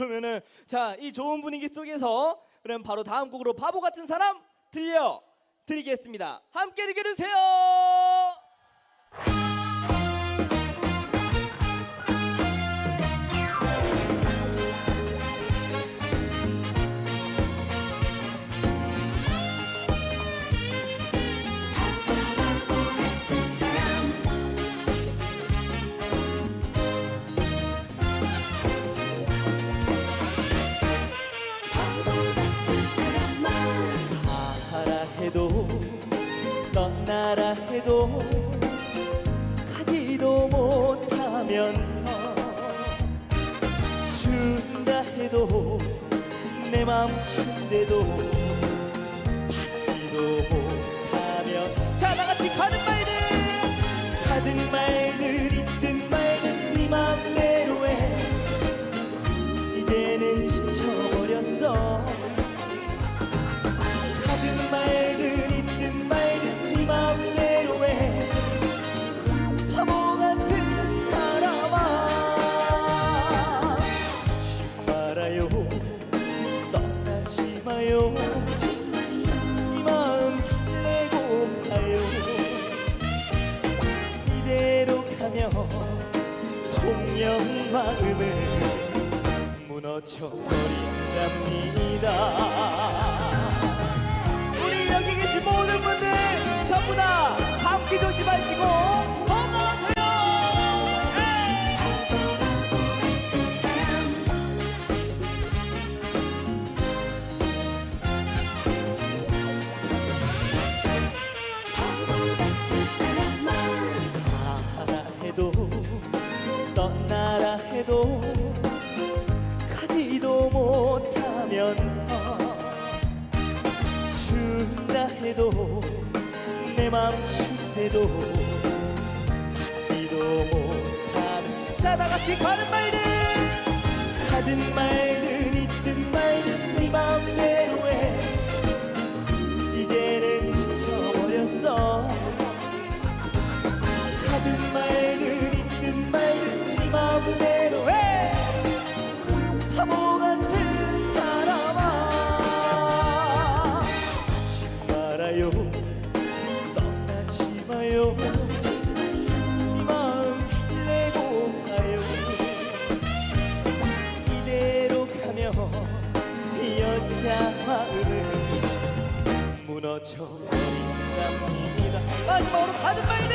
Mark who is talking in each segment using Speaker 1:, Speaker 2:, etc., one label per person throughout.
Speaker 1: 그러면은 자 이 좋은 분위기 속에서 그럼 바로 다음 곡으로 바보 같은 사람 들려 드리겠습니다. 함께 즐겨주세요. 해도 떠나라 해도 가지도 못하면서 준다 해도 내 맘친데도 받지도 못하면. 자 나같이 가는 말들 가든 말들 있든 말든 네맘 마요 이 마음 달래고 가요. 이대로 가면 통영 마음을 무너져 버린답니다 해도 가지도 못하면서 준다 해도 내 맘친데도 받지도 못하면 자 다 같이 가는 말들 말아요 떠나지 마요. 이 마음 달래고 가요. 이대로 가면 여자 마음은 무너져 버린답니다. 마지막으로 가든 말든.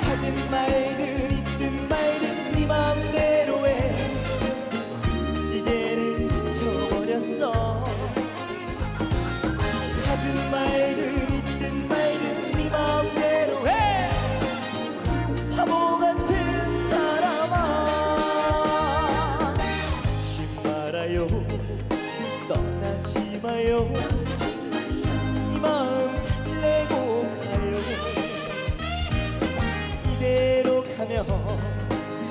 Speaker 1: 가든 말든 마요 이 마음 달래고 가요. 이대로 가면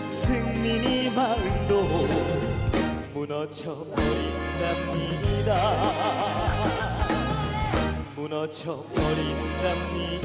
Speaker 1: 승민이 마음도 무너져 버린답니다. 무너져 버린답니다